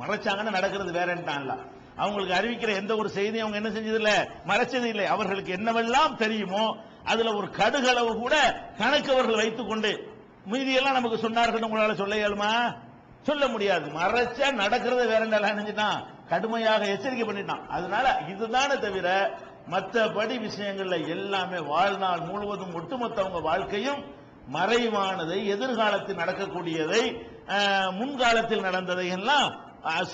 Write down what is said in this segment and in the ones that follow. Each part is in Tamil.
மறைச்சாங்கன்னா நடக்கிறது வேறன்ட்டான்ல. அவங்களுக்கு அறிவிக்கிற எந்த ஒரு செய்தியும் அவங்க என்ன செஞ்சது இல்ல மறைச்சது இல்லை. அவர்களுக்கு என்னவெல்லாம் தெரியுமோ அதுல ஒரு கடுகளவு கூட கணக்கு அவர்கள் வைத்துக் கொண்டு மீதியெல்லாம் நமக்கு சொன்னார்கள் உங்களால சொல்ல இயலுமா? சொல்ல முடியாது. மறைச்சா நடக்கிறது வேற என்ன கடுமையாக எச்சரிக்கை பண்ணிட்டான். அதனால இதுதானே தவிர மற்றபடி விஷயங்கள்ல எல்லாமே வாழ்நாள் முழுவதும் ஒட்டுமொத்த வாழ்க்கையும் மறைவானதை எதிர்காலத்தில் நடக்கக்கூடியதை முன்காலத்தில் நடந்ததை எல்லாம்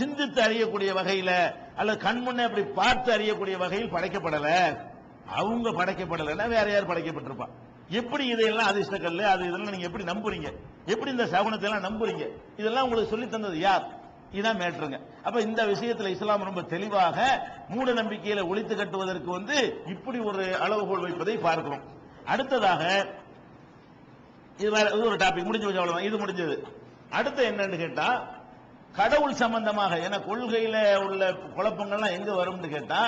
சிந்தித்து அறியக்கூடிய வகையில அல்லது கண்முன்னே அப்படி பார்த்து அறியக்கூடிய வகையில் படைக்கப்படல. அவங்க படைக்கப்படலைன்னா வேற யார் படைக்கப்பட்டிருப்பா? எப்படி இதையெல்லாம் அதிர்ஷ்டக்கல்ல? அது இதெல்லாம் நீங்க எப்படி நம்புறீங்க? எப்படி இந்த சகுனத்தை எல்லாம் நம்புறீங்க? இதெல்லாம் உங்களுக்கு சொல்லி தந்தது யார்? இதான் மேட்ருங்க அப்ப இந்த விஷயத்துல இஸ்லாம் ரொம்ப தெளிவாக மூட நம்பிக்கையில ஒழித்து கட்டுவதற்கு வந்து இப்படி ஒரு அளவுகோல் வைப்பதை பார்க்கிறோம். அடுத்ததாக இது வேற இது ஒரு டாபிக் முடிஞ்சு போச்சு அவ்வளவுதான். இது முடிஞ்சது. அடுத்து என்னன்னு கேட்டா கடவுள் சம்பந்தமாக ஏன்னா கொள்கையில உள்ள குழப்பங்கள்லாம் எங்க வரும்னு கேட்டா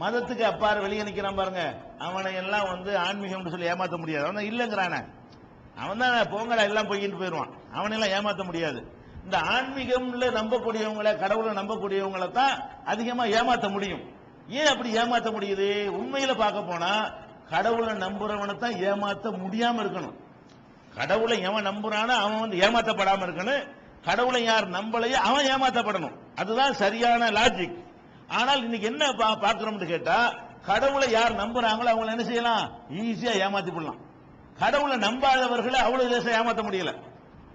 மதத்துக்கு அப்பாறு வெளியே நிற்கிறான் பாருங்க. அவனை எல்லாம் வந்து ஆன்மீகம்னு சொல்லி ஏமாற்ற முடியாது. அவன் இல்லைங்கிறான. அவன் தான் போங்கடா எல்லாம் பொய்யின்னு போயிடுவான். அவனெல்லாம் ஏமாற்ற முடியாது. இந்த ஆன்மீகம்ல நம்பக்கூடியவங்களை கடவுளை நம்பக்கூடியவங்களை தான் அதிகமாக ஏமாற்ற முடியும். ஏன் அப்படி ஏமாற்ற முடியுது? உண்மையில பார்க்க போனா கடவுளை நம்புறவனை தான் ஏமாற்ற முடியாம இருக்கணும். கடவுளை எவன் நம்புறானோ அவன் வந்து ஏமாத்தப்படாம இருக்கணும். கடவுளை யார் நம்பலையோ அவன் ஏமாத்தப்படணும். அதுதான் சரியான லாஜிக் ஆனால் இன்னைக்கு என்ன பா- பார்க்கிறோம்னு கேட்டா கடவுளை யார் நம்புறாங்களோ அவங்கள என்ன செய்யலாம்? ஈஸியா ஏமாத்தி விடலாம். கடவுளை நம்பாதவர்களை அவ்வளவு லேசா ஏமாத்த முடியல.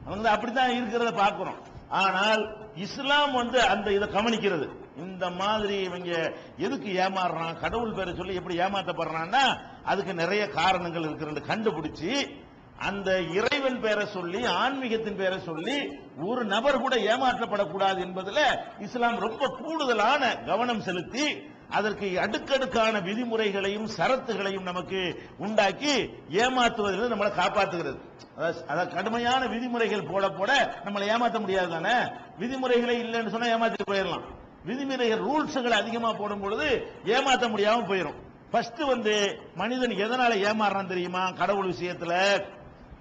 அவங்க அப்படித்தான் இருக்கிறத பார்க்கிறோம். ஆனால் இஸ்லாம் வந்து அந்த இதை கவனிக்கிறது. இந்த மாதிரி இவங்க எதுக்கு ஏமாறுறான்? கடவுள் பேரை சொல்லி எப்படி ஏமாத்தப்படுறான்னா அதுக்கு நிறைய காரணங்கள் இருக்கிறது கண்டுபிடிச்சி அந்த இறைவன் பெயரை சொல்லி ஆன்மீகத்தின் பேரை சொல்லி ஒரு நபர் கூட ஏமாற்றப்படக்கூடாது என்பதில் இஸ்லாம் ரொம்ப கூடுதலான கவனம் செலுத்தி அதற்கு அடுக்கடுக்கான விதிமுறைகளையும் சரத்துகளையும் நமக்கு உண்டாக்கி ஏமாத்துவதிலிருந்து நம்மளை காப்பாற்றுகிறது. அதாவது- கடுமையான விதிமுறைகள் போட போட நம்மளை ஏமாற்ற முடியாது தானே? விதிமுறைகளே இல்லைன்னு சொன்னா ஏமாற்றி போயிடலாம். விதிமுறைகள் ரூல்ஸுகளை அதிகமாக போடும் பொழுது ஏமாற்ற முடியாமல் போயிடும் ஃபர்ஸ்ட் வந்து மனிதன் எதனால ஏமாறுறான் தெரியுமா? கடவுள் விஷயத்துல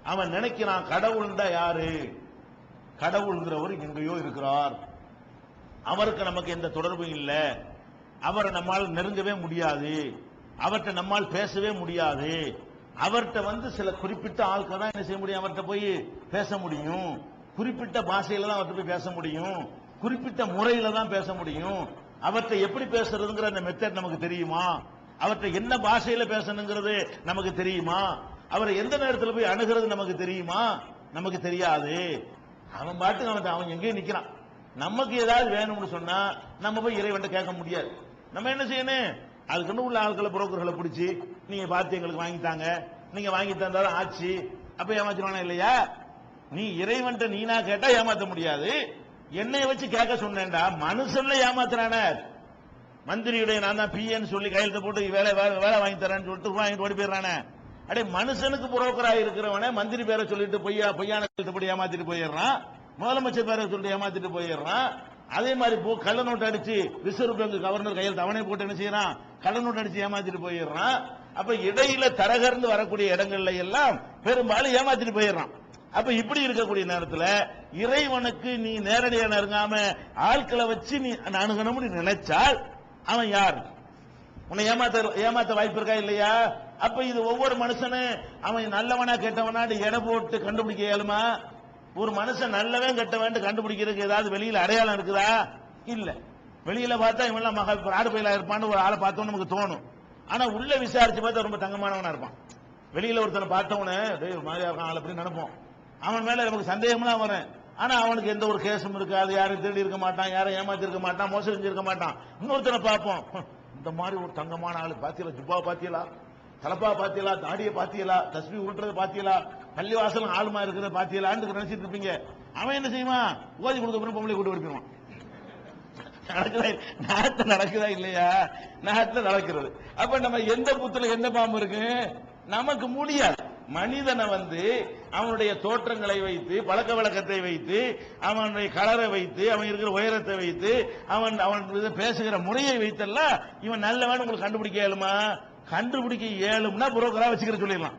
அவன் நினைக்கிறான் கடவுள்டா யாரு? கடவுள்ங்கிறவர் எங்கேயோ இருக்கிறார். அவருக்கு நமக்கு எந்த தொடர்பும் இல்லை. அவரை நம்மால் நெருங்கவே முடியாது. அவர்கிட்ட நம்மால் பேசவே முடியாது. அவர்கிட்ட வந்து சில குறிப்பிட்ட ஆட்கள் தான் என்ன செய்ய முடியும்? அவர்கிட்ட போய் பேச முடியும். குறிப்பிட்ட பாஷையில தான் அவர்கிட்ட போய் பேச முடியும். குறிப்பிட்ட முறையில தான் பேச முடியும். அவர்கிட்ட எப்படி பேசுறதுங்கிற அந்த மெத்தட் நமக்கு தெரியுமா? அவர்கிட்ட என்ன பாஷையில பேசணுங்கிறது நமக்கு தெரியுமா? அவரை எந்த நேரத்தில் போய் அணுகிறது நமக்கு தெரியுமா? நமக்கு தெரியாது. அவன் பாட்டுக்கு அவன் அவன் எங்கேயும் நிற்கிறான் நமக்கு ஏதாவது வேணும்னு சொன்னா நம்ம போய் இறைவன் கேட்க முடியாது. நம்ம என்ன செய்யணும்? அதுக்குன்னு உள்ள ஆட்களை புரோக்கர்களை பிடிச்சி நீங்க பார்த்து எங்களுக்கு வாங்கித்தாங்க நீங்க வாங்கி தந்தாலும் ஆச்சு. அப்ப ஏமாத்திடுவானா இல்லையா? நீ இறைவன்ட்ட நீனா கேட்டா ஏமாத்த முடியாது. என்னை வச்சு கேட்க சொன்னேன்டா. மனுஷன்ல ஏமாத்துறானே. மந்திரியுடைய நான் தான் பிஏன்னு சொல்லி கையெழுத்து போட்டு வேலை வேலை வேலை வாங்கி தரேன்னு சொல்லிட்டு வாங்கிட்டு ஓடி போயிடுறானே. அடே மனுஷனுக்கு புரோக்கரா இருக்கிறவனே மந்திரி பேரை சொல்லிட்டு பொய்யா பொய்யான கையெழுத்து ஏமாத்திட்டு போயிடுறான். முதலமைச்சர் பேரை சொல்லிட்டு ஏமாத்திட்டு போயிடுறான். அதே மாதிரி போ கள்ள நோட்டு அடிச்சு ரிசர்வ் பேங்க் கவர்னர் கையில் தவணை போட்டு என்ன செய்யறான்? கள்ள நோட்டு அடிச்சு ஏமாத்திட்டு போயிடுறான். அப்ப இடையில தரகர்ந்து வரக்கூடிய இடங்கள்ல எல்லாம் பெரும்பாலும் ஏமாத்திட்டு போயிடுறான். அப்ப இப்படி இருக்கக்கூடிய நேரத்துல இறைவனுக்கு நீ நேரடியாக நெருங்காம ஆட்களை வச்சு நீ அணுகணும்னு நினைச்சால் அவன் யார்? உன்னை ஏமாத்த ஏமாத்த வாய்ப்பு இருக்கா இல்லையா? அப்ப இது ஒவ்வொரு மனுஷனும் அவன் நல்லவனா கெட்டவனான்னு எடை போட்டு கண்டுபிடிக்க இயலுமா? ஒரு மனுஷன் நல்லவன் கெட்டவன் கண்டுபிடிக்கிறதுக்கு ஏதாவது வெளியில அடையாளம் இருக்குதா? இல்ல. வெளியில பார்த்தா இவன் எல்லாம் மகா ஆடு பயிலா இருப்பான்னு ஒரு ஆளை பார்த்தோம் நமக்கு தோணும். ஆனா உள்ள விசாரிச்சு பார்த்தா ரொம்ப தங்கமானவனா இருப்பான். வெளியில ஒருத்தனை பார்த்தவனே டேய் மாதிரியா இருக்கான் ஆள் அப்படின்னு நினைப்போம். அவன் மேல நமக்கு சந்தேகம்லாம் வரும். ஆனா அவனுக்கு எந்த ஒரு கேஸும் இருக்காது. யாரும் திருடி இருக்க மாட்டான் யாரும் ஏமாத்தி இருக்க மாட்டான் மோசம் செஞ்சிருக்க மாட்டான். இன்னொருத்தனை பார்ப்போம். இந்த மாதிரி ஒரு தங்கமான ஆளு பாத்தியலா ஜுப்பா பாத்தியலா? தலப்பா பாத்தியலா தாடியை பாத்தியலா தஸ்மி உருட்டுறத பாத்தியலா பள்ளி வாசலும் ஆளுமா இருக்கிறத பாத்தியலான்னு நினைச்சிட்டு இருப்பீங்க. அவன் என்ன செய்வான்? ஓதி கொடுக்க அப்புறம் பொம்பளை கூட்டு ஓடிப்பிடுவான் நடக்குதா நாட்டுல நடக்குதா இல்லையா? நாட்டுல நடக்கிறது. அப்ப நம்ம எந்த புத்துல எந்த பாம்பு இருக்கு? நமக்கு முடியாது. மனிதனை வந்து அவனுடைய தோற்றங்களை வைத்து பழக்க வழக்கத்தை வைத்து அவனுடைய கலரை வைத்து அவன் இருக்கிற உயரத்தை வைத்து அவன் அவன் இது பேசுகிற முறையை வைத்தெல்லாம் இவன் நல்லவன் உங்களுக்கு கண்டுபிடிக்க இயலுமா? கண்டுபிடிக்க ஏழும்னா புரோக்கரா வச்சுக்கிற சொல்லிடலாம்.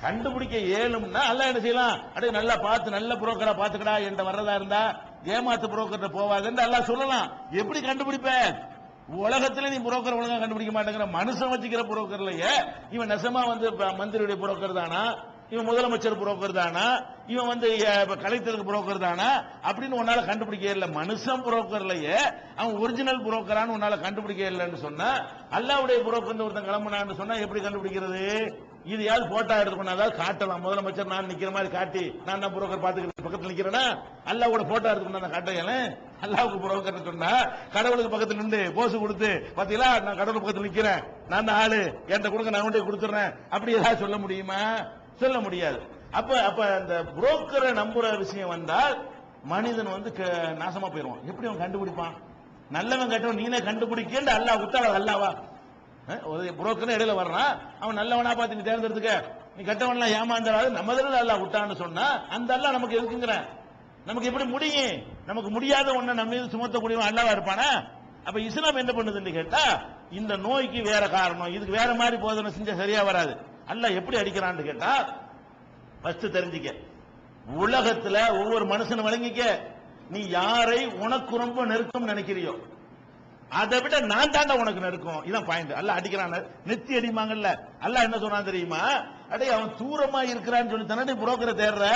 கண்டுபிடிக்க ஏழும்னா எல்லாம் என்ன செய்யலாம்? அப்படியே நல்லா பார்த்து நல்ல புரோக்கரா பார்த்துக்கடா என்ற வர்றதா இருந்தா ஏமாத்து புரோக்கர்ட்ட போவாதுன்னு எல்லாம் சொல்லலாம். எப்படி கண்டுபிடிப்ப? உலகத்துல நீ புரோக்கர் ஒழுங்கா கண்டுபிடிக்க மாட்டேங்கிற மனுஷன் வச்சுக்கிற புரோக்கர்லயே இவன் நெசமா வந்து ப- மந்திரியுடைய புரோக்கர் தானா? இவன் முதலமைச்சர் புரோக்கர் தானா? இவன் வந்து கலெக்டருக்கு புரோக்கர் தானா? அப்படின்னு உன்னால கண்டுபிடிக்க இல்ல. மனுஷன் புரோக்கர்லயே அவன் ஒரிஜினல் புரோக்கரான்னு உன்னால கண்டுபிடிக்க இல்லைன்னு சொன்னா அல்லாவுடைய புரோக்கர் ஒருத்தன் கிளம்புனான்னு சொன்னா எப்படி கண்டுபிடிக்கிறது? இது யாரு போட்டோ எடுத்துக்கணும் அதாவது காட்டலாம். முதலமைச்சர் நான் நிக்கிற மாதிரி காட்டி நான் தான் புரோக்கர் பாத்துக்கிட்டு பக்கத்துல நிக்கிறேன்னா அல்லாவோட போட்டோ எடுத்துக்கணும் நான் காட்டையில அல்லாவுக்கு புரோக்கர் சொன்னா கடவுளுக்கு பக்கத்துல நின்று போசு கொடுத்து பாத்தீங்களா? நான் கடவுள் பக்கத்துல நிக்கிறேன். நான் தான் ஆளு. என்கிட்ட கொடுங்க நான் உண்டே கொடுத்துறேன். அப்படி ஏதாவது சொல்ல முடியுமா? சொல்ல முடியாது. அப்ப அப்ப அந்த புரோக்கரை நம்புற விஷயம் வந்தால் மனிதன் வந்து க- நாசமா போயிடுவான். எப்படி அவன் கண்டுபிடிப்பான்? நல்லவன் கெட்டவன் நீனே கண்டுபிடிக்கேன்னு அல்லாஹ் விட்டாள அல்லாவா? ஒரு புரோக்கர் இடையில வர்றான். அவன் நல்லவனா பார்த்து நீ தேர்ந்தெடுத்துக்க. நீ கெட்டவன்லாம் ஏமாந்தாது நம்ம தான் அல்லா விட்டான்னு சொன்னா அந்த அல்லா நமக்கு எதுக்குங்கிறேன் நமக்கு எப்படி முடியும்? நமக்கு முடியாத ஒண்ணை நம்ம மீது சுமத்தக்கூடியவன் அல்லாவா இருப்பானா? அப்ப இஸ்லாம் என்ன பண்ணுதுன்னு கேட்டா இந்த நோய்க்கு வேற காரணம். இதுக்கு வேற மாதிரி போதனை செஞ்சா சரியா வராது. அல்லாஹ் எப்படி அடிக்கிறான்னு கேட்டா ஃபர்ஸ்ட் தெரிஞ்சுக்க. உலகத்துல ஒவ்வொரு மனுஷனும் வழங்கிக்க நீ யாரை உனக்கு ரொம்ப நெருக்கம் நினைக்கிறியோ அதை விட நான் தாண்டா உனக்கு நெருக்கம். இதான் பாயிண்ட் அல்ல அடிக்கிறான். நெத்தி அடிமாங்கல்ல அல்ல என்ன சொன்னான் தெரியுமா? அடே அவன் தூரமா இருக்கிறான்னு சொல்லி தானே புரோக்கரை தேடுற.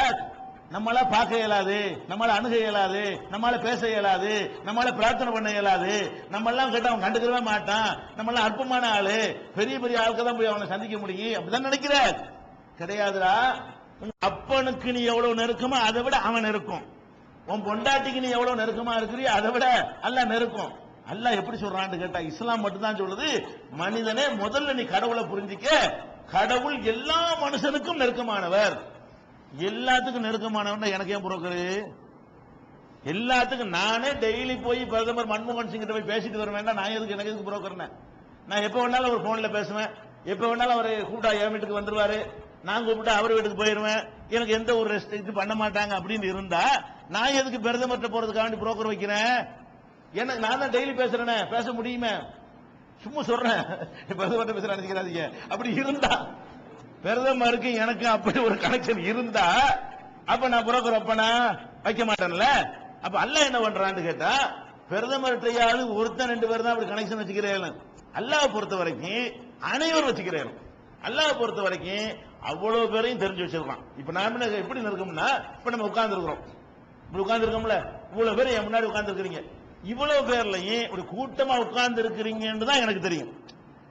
நம்மளால பார்க்க இயலாது நம்மளால அணுக இயலாது நம்மளால பேச இயலாது நம்மளால பிரார்த்தனை பண்ண இயலாது. நம்ம எல்லாம் அவன் கண்டுக்கவே மாட்டான். நம்ம எல்லாம் அற்பமான ஆளு. பெரிய பெரிய ஆளுக்கு தான் போய் அவனை சந்திக்க முடியும். அப்படிதான் நினைக்கிற கிடையாதுடா. அப்பனுக்கு நீ எவ்வளவு நெருக்கமோ அதை விட அவன் இருக்கும் உன் பொண்டாட்டிக்கு நீ எவ்வளவு நெருக்கமா இருக்கிறியோ அதை விட அல்ல நெருக்கம். அல்ல எப்படி சொல்றான்னு கேட்டா இஸ்லாம் மட்டும்தான் சொல்லுது மனிதனே முதல்ல நீ கடவுளை புரிஞ்சிக்க. கடவுள் எல்லா மனுஷனுக்கும் நெருக்கமானவர். எல்லாத்துக்கும் நெருக்கமானவன் எனக்கு ஏன் புரோக்கரு எல்லாத்துக்கும் நானே டெய்லி போய் பிரதமர் மன்மோகன் சிங் கிட்ட போய் பேசிட்டு வர வேண்டாம் நான் எதுக்கு எனக்கு எதுக்கு புரோக்கர்னேன் நான் எப்ப வேணாலும் அவர் போன்ல பேசுவேன். எப்ப வேணாலும் அவர் கூப்பிட்டா என் வீட்டுக்கு வந்துருவாரு. நான் கூப்பிட்டா அவர் வீட்டுக்கு போயிருவேன். எனக்கு எந்த ஒரு ரெஸ்ட் இது பண்ண மாட்டாங்க அப்படின்னு இருந்தா நான் எதுக்கு பிரதமர்கிட்ட போறதுக்காக வேண்டி புரோக்கர் வைக்கிறேன்? என்ன நான் தான் டெய்லி பேசுறேனே. பேச முடியுமே? சும்மா சொல்றேன். பிரதமர்கிட்ட பேசுறேன் நினைக்கிறாதீங்க அப்படி இருந்தா பிரதமருக்கு எனக்கு அப்படி ஒரு கனெக்ஷன் இருந்தா அப்ப நான் புரோக்கர் அப்பனா வைக்க மாட்டேன்ல? அப்ப அல்ல என்ன பண்றான்னு கேட்டா பிரதமர்கிட்டயாவது ஒருத்தன் ரெண்டு பேர் தான் அப்படி கனெக்ஷன் வச்சுக்கிறேன் அல்லாஹ் பொறுத்த வரைக்கும் அனைவரும் வச்சுக்கிறேன் அல்லாஹ் பொறுத்த வரைக்கும் அவ்வளவு பேரையும் தெரிஞ்சு வச்சிருக்கான். இப்ப நாம என்ன எப்படி இருக்கோம்னா இப்ப நம்ம உட்காந்துருக்குறோம் இப்படி உட்காந்துருக்கோம்ல இவ்வளவு பேர் என் முன்னாடி உட்கார்ந்து இவ்வளவு பேர்லயும் ஒரு கூட்டமா உட்கார்ந்து இருக்கிறீங்கன்னு தான் எனக்கு தெரியும்.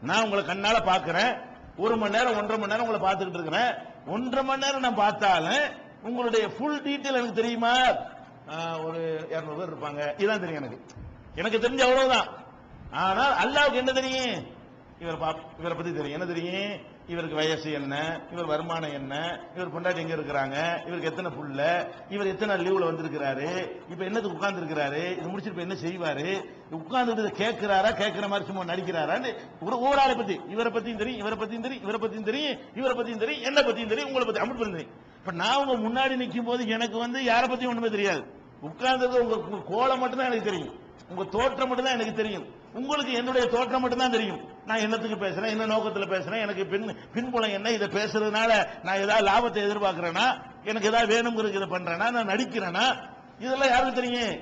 நான் உங்களை கண்ணால பாக்குறேன் ஒரு மணி நேரம் ஒன்றரை மணி நேரம் உங்களை பார்த்துக்கிட்டு இருக்கிறேன். ஒன்றரை மணி நேரம் நான் பார்த்தாலும் உங்களுடைய ஃபுல் டீட்டெயில் எனக்கு தெரியுமா? ஒரு இரநூறு பேர் இருப்பாங்க. இதான் தெரியும் எனக்கு. எனக்கு தெரிஞ்ச அவ்வளவுதான். ஆனால் அல்லாவுக்கு என்ன தெரியும்? இவரை இவரை பத்தி தெரியும். என்ன தெரியும்? இவருக்கு வயசு என்ன? இவர் வருமானம் என்ன? இவர் பொண்டாட்டி எங்க இருக்கிறாங்க? இவருக்கு எத்தனை புள்ள? இவர் எத்தனை லீவ்ல வந்திருக்கிறாரு? இப்ப என்னத்துக்கு உட்கார்ந்து இருக்கிறாரு இது முடிச்சிட்டு என்ன செய்வாரு? உட்கார்ந்து கேட்கிறாரா? கேட்கிற மாதிரி சும்மா நடிக்கிறாரான்னு ஒரு ஒரு ஆளை பத்தி. இவரை பத்தியும் தெரியும் இவரை பத்தியும் தெரியும் இவரை பத்தியும் தெரியும் இவரை பத்தியும் தெரியும் என்ன பத்தியும் தெரியும் உங்களை பத்தி அப்படி தெரியும். இப்ப நான் உங்க முன்னாடி நிற்கும் போது எனக்கு வந்து யாரை பத்தியும் ஒண்ணுமே தெரியாது. உட்கார்ந்தது உங்கள் உங்க கோலம் மட்டும்தான் எனக்கு தெரியும். உங்க தோற்றம் மட்டும்தான் எனக்கு தெரியும். உங்களுக்கு என்னுடைய தோற்றம் மட்டும்தான் தெரியும். நான் என்னத்துக்கு பேசுறேன்? என்ன நோக்கத்தில் பேசுறேன்? எனக்கு பின் பின்புலம் என்ன? இதை பேசுறதுனால நான் ஏதாவது லாபத்தை எதிர்பார்க்கிறேனா? எனக்கு ஏதாவது வேணுங்கிறது இதை பண்றேனா? நான் நடிக்கிறேனா? இதெல்லாம் யாருக்கு தெரியும்?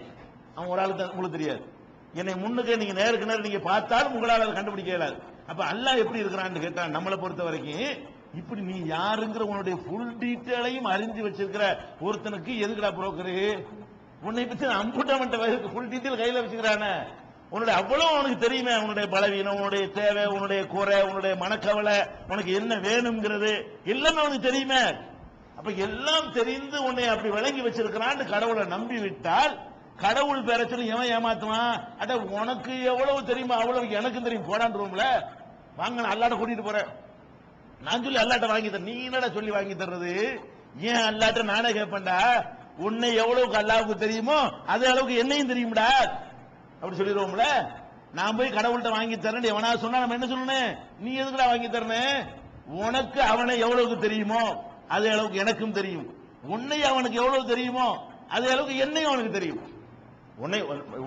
அவன் ஒரு ஆளுக்கு உங்களுக்கு தெரியாது. என்னை முன்னுக்கு நீங்க நேருக்கு நேரம் நீங்க பார்த்தாலும் உங்களால் அதை கண்டுபிடிக்க இயலாது. அப்ப அல்லாஹ் எப்படி இருக்கிறான்னு கேட்டான் நம்மளை பொறுத்த வரைக்கும் இப்படி நீ யாருங்கிற உன்னுடைய ஃபுல் டீட்டெயிலையும் அறிஞ்சு வச்சிருக்கிற ஒருத்தனுக்கு எதுக்குடா புரோக்கரு உன்னை பத்தி அம்புட்டமன்ட்ட ஃபுல் டீட்டெயில் கையில வச்சுக்கிறானே. உன்னுடைய அவ்வளவு உனக்கு தெரியுமே உன்னுடைய பலவீனம் உன்னுடைய தேவை உன்னுடைய குறை உன்னுடைய மனக்கவலை உனக்கு என்ன வேணுங்கிறது எல்லாமே உனக்கு தெரியுமே. அப்ப எல்லாம் தெரிந்து உன்னை அப்படி விளங்கி வச்சிருக்கிறான்னு கடவுளை நம்பி விட்டால் கடவுள் பேர சொல்லி எவன் ஏமாத்துவான்? அட உனக்கு எவ்வளவு தெரியுமா? அவ்வளவு எனக்கும் தெரியும். போடான்றோம்ல வாங்க நான் அல்லாட்ட கூட்டிட்டு போறேன். நான் சொல்லி அல்லாட்ட வாங்கி தரேன் நீ என்னடா சொல்லி வாங்கி தர்றது? ஏன் அல்லாட்ட நானே கேட்பேன்டா உன்னை எவ்வளவுக்கு அல்லாவுக்கு தெரியுமோ அதே அளவுக்கு என்னையும் தெரியும்டா. அப்படி சொல்லிடுவோம்ல? நான் போய் கடவுள்கிட்ட வாங்கி தரேன் எவனா சொன்னா நம்ம என்ன சொல்லணும்? நீ எதுக்குடா வாங்கி தரணும் உனக்கு அவனை எவ்வளவுக்கு தெரியுமோ அதே அளவுக்கு எனக்கும் தெரியும். உன்னை அவனுக்கு எவ்வளவு தெரியுமோ அதே அளவுக்கு என்னையும் அவனுக்கு தெரியும். உன்னை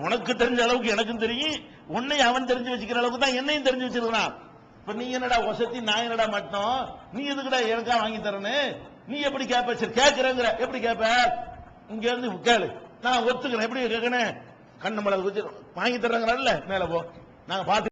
உனக்கு தெரிஞ்ச அளவுக்கு எனக்கும் தெரியும். உன்னை அவன் தெரிஞ்சு வச்சுக்கிற அளவுக்கு தான் என்னையும் தெரிஞ்சு வச்சிருக்கான் இப்ப நீ என்னடா வசதி நான் என்னடா மட்டும்? நீ எதுக்குடா எனக்கா வாங்கி தரனு நீ எப்படி கேப்ப? சரி கேட்கிறேங்கிற எப்படி கேப்ப? இங்க இருந்து கேளு. நான் ஒத்துக்கிறேன். எப்படி கேட்கணும் கண்ணு மலர் குச்சி வாங்கி தர்றாங்கல்ல மேல போ. நாங்க பார்த்து